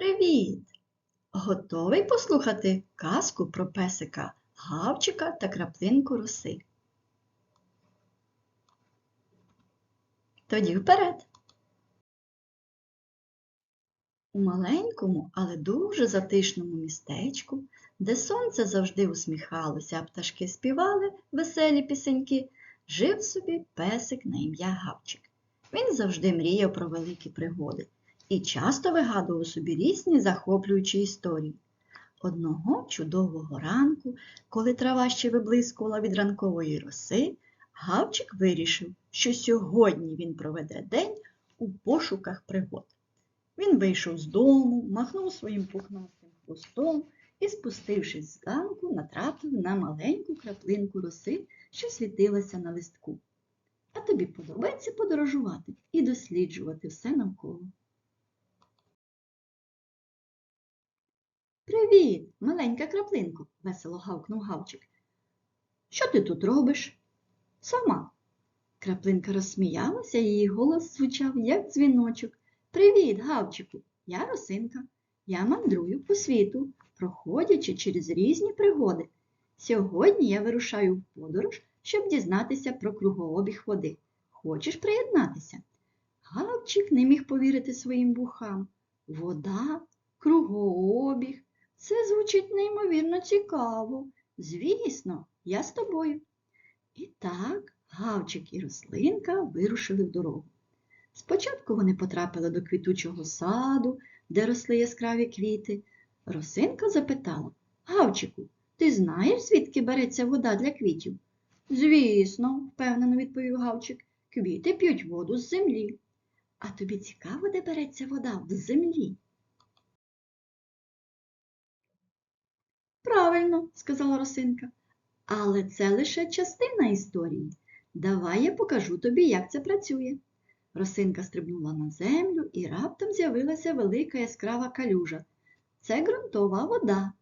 Привіт! Готовий послухати казку про песика Гавчика та краплинку роси? Тоді вперед! У маленькому, але дуже затишному містечку, де сонце завжди усміхалося, а пташки співали веселі пісеньки, жив собі песик на ім'я Гавчик. Він завжди мріяв про великі пригоди і часто вигадував собі різні захоплюючі історії. Одного чудового ранку, коли трава ще виблискувала від ранкової роси, Гавчик вирішив, що сьогодні він проведе день у пошуках пригод. Він вийшов з дому, махнув своїм пухнастим хвостом і, спустившись з ганку, натрапив на маленьку краплинку роси, що світилася на листку. А тобі подобається подорожувати і досліджувати все навколо. Привіт, маленька краплинко, весело гавкнув гавчик. Що ти тут робиш? Сама. Краплинка розсміялася, її голос звучав, як дзвіночок. Привіт, гавчику, я Росинка. Я мандрую по світу, проходячи через різні пригоди. Сьогодні я вирушаю в подорож, щоб дізнатися про кругообіг води. Хочеш приєднатися? Гавчик не міг повірити своїм вухам. Вода, кругообіг. Це звучить неймовірно цікаво. Звісно, я з тобою. І так Гавчик і рослинка вирушили в дорогу. Спочатку вони потрапили до квітучого саду, де росли яскраві квіти. Росинка запитала Гавчику, ти знаєш, звідки береться вода для квітів? Звісно, впевнено відповів Гавчик. Квіти п'ють воду з землі. А тобі цікаво, де береться вода в землі? Правильно, сказала Росинка. Але це лише частина історії. Давай я покажу тобі, як це працює. Росинка стрибнула на землю і раптом з'явилася велика яскрава калюжа. Це ґрунтова вода.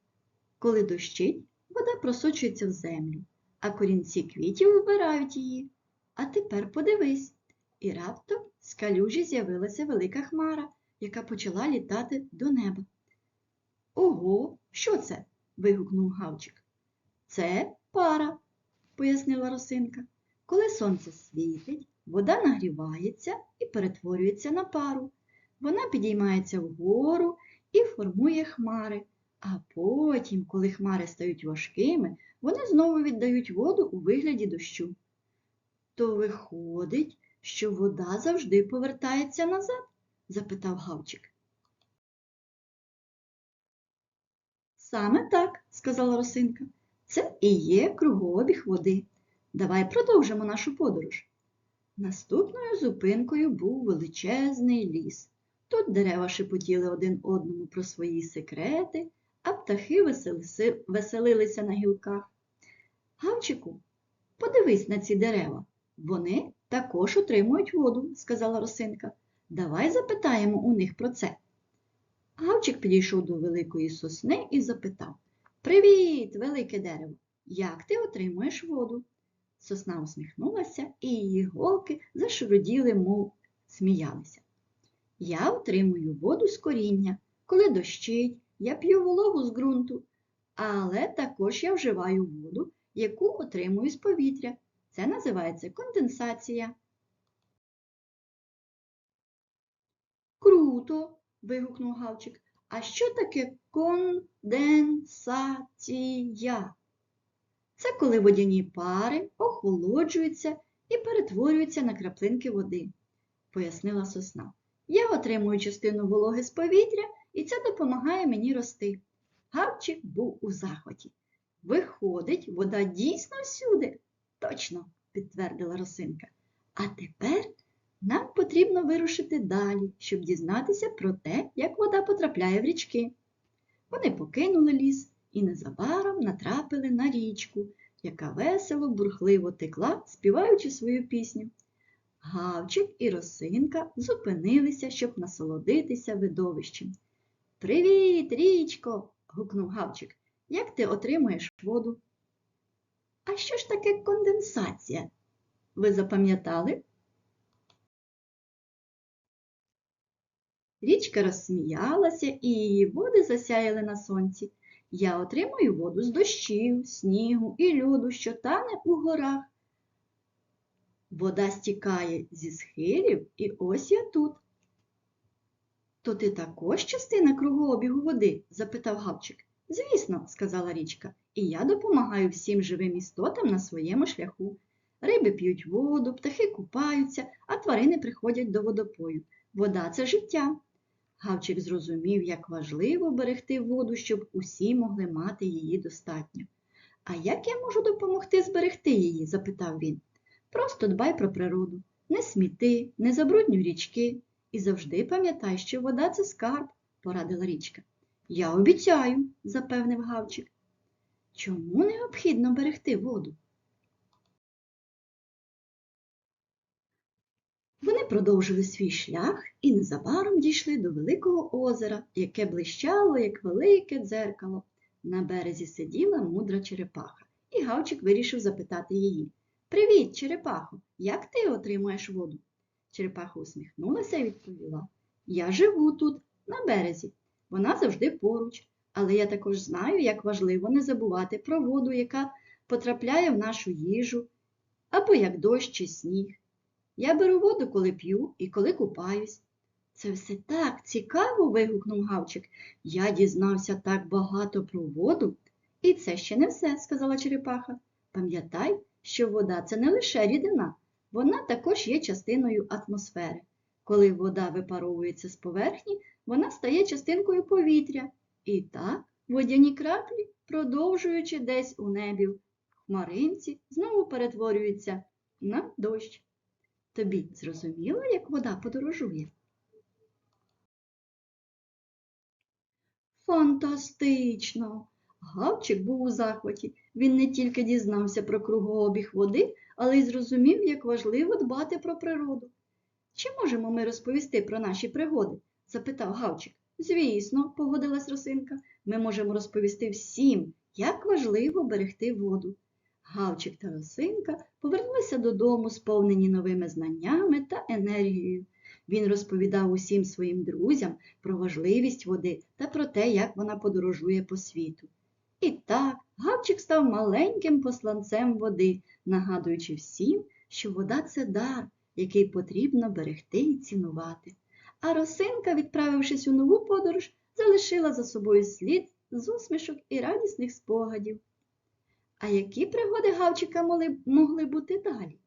Коли дощить, вода просочується в землю, а корінці квітів вбирають її. А тепер подивись. І раптом з калюжі з'явилася велика хмара, яка почала літати до неба. Ого, що це? Вигукнув Гавчик. Це пара, пояснила Росинка. Коли сонце світить, вода нагрівається і перетворюється на пару. Вона підіймається вгору і формує хмари, а потім, коли хмари стають важкими, вони знову віддають воду у вигляді дощу. То виходить, що вода завжди повертається назад? запитав Гавчик. Саме так, сказала Росинка. Це і є кругообіг води. Давай продовжимо нашу подорож. Наступною зупинкою був величезний ліс. Тут дерева шепотіли один одному про свої секрети, а птахи веселилися на гілках. Гавчику, подивись на ці дерева. Вони також отримують воду, сказала Росинка. Давай запитаємо у них про це. Гавчик підійшов до великої сосни і запитав Привіт, велике дерево! Як ти отримуєш воду? Сосна усміхнулася, і її голки зашуроділи, мов сміялися. Я отримую воду з коріння. Коли дощить, я п'ю вологу з ґрунту, але також я вживаю воду, яку отримую з повітря. Це називається конденсація. Круто! Вигукнув Гавчик. А що таке конденсація? Це коли водяні пари охолоджуються і перетворюються на краплинки води, пояснила сосна. Я отримую частину вологи з повітря, і це допомагає мені рости. Гавчик був у захваті. Виходить, вода дійсно всюди. Точно, підтвердила росинка. А тепер нам потрібно вирушити далі, щоб дізнатися про те, як вода потрапляє в річки. Вони покинули ліс і незабаром натрапили на річку, яка весело, бурхливо текла, співаючи свою пісню. Гавчик і росинка зупинилися, щоб насолодитися видовищем. Привіт, річко! гукнув Гавчик. Як ти отримуєш воду? А що ж таке конденсація? Ви запам'ятали? Річка розсміялася, і її води засяяли на сонці. Я отримую воду з дощів, снігу і льоду, що тане у горах. Вода стікає зі схилів, і ось я тут. То ти також частина кругообігу води? запитав Гавчик. Звісно, сказала річка, і я допомагаю всім живим істотам на своєму шляху. Риби п'ють воду, птахи купаються, а тварини приходять до водопою. Вода це життя. Гавчик зрозумів, як важливо берегти воду, щоб усі могли мати її достатньо. А як я можу допомогти зберегти її? запитав він. Просто дбай про природу, не сміти, не забруднюй річки і завжди пам'ятай, що вода це скарб, порадила річка. Я обіцяю, запевнив Гавчик. Чому необхідно берегти воду? Вони продовжили свій шлях і незабаром дійшли до великого озера, яке блищало, як велике дзеркало. На березі сиділа мудра черепаха, і Гавчик вирішив запитати її Привіт, черепахо, як ти отримуєш воду? Черепаха усміхнулася і відповіла Я живу тут, на березі. Вона завжди поруч, але я також знаю, як важливо не забувати про воду, яка потрапляє в нашу їжу, або як дощ чи сніг. Я беру воду, коли п'ю і коли купаюсь. Це все так цікаво. вигукнув Гавчик. Я дізнався так багато про воду. І це ще не все, сказала черепаха. Пам'ятай, що вода це не лише рідина, вона також є частиною атмосфери. Коли вода випаровується з поверхні, вона стає частинкою повітря. І так водяні краплі, продовжуючи десь у небі в хмаринці, знову перетворюються на дощ. Тобі зрозуміло, як вода подорожує? Фантастично! Гавчик був у захваті. Він не тільки дізнався про кругообіг води, але й зрозумів, як важливо дбати про природу. Чи можемо ми розповісти про наші пригоди? запитав Гавчик. Звісно, погодилась Росинка, ми можемо розповісти всім, як важливо берегти воду. Гавчик та Росинка повернулися додому, сповнені новими знаннями та енергією. Він розповідав усім своїм друзям про важливість води та про те, як вона подорожує по світу. І так, Гавчик став маленьким посланцем води, нагадуючи всім, що вода це дар, який потрібно берегти і цінувати. А росинка, відправившись у нову подорож, залишила за собою слід з усмішок і радісних спогадів. А які пригоди Гавчика могли, бути далі?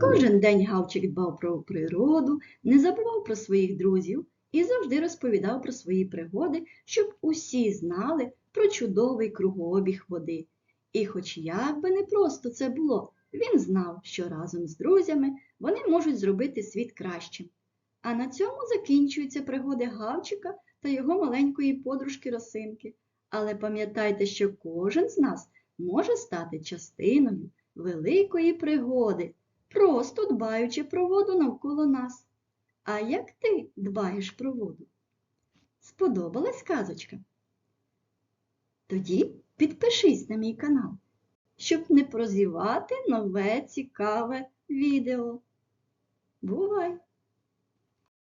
Кожен день Гавчик дбав про природу, не забував про своїх друзів і завжди розповідав про свої пригоди, щоб усі знали про чудовий кругообіг води. І хоч як би не просто це було, він знав, що разом з друзями вони можуть зробити світ кращим. А на цьому закінчуються пригоди Гавчика та його маленької подружки Росинки. Але пам'ятайте, що кожен з нас може стати частиною великої пригоди, просто дбаючи про воду навколо нас. А як ти дбаєш про воду? Сподобалась казочка? Тоді підпишись на мій канал, щоб не прозівати нове цікаве відео. Бувай!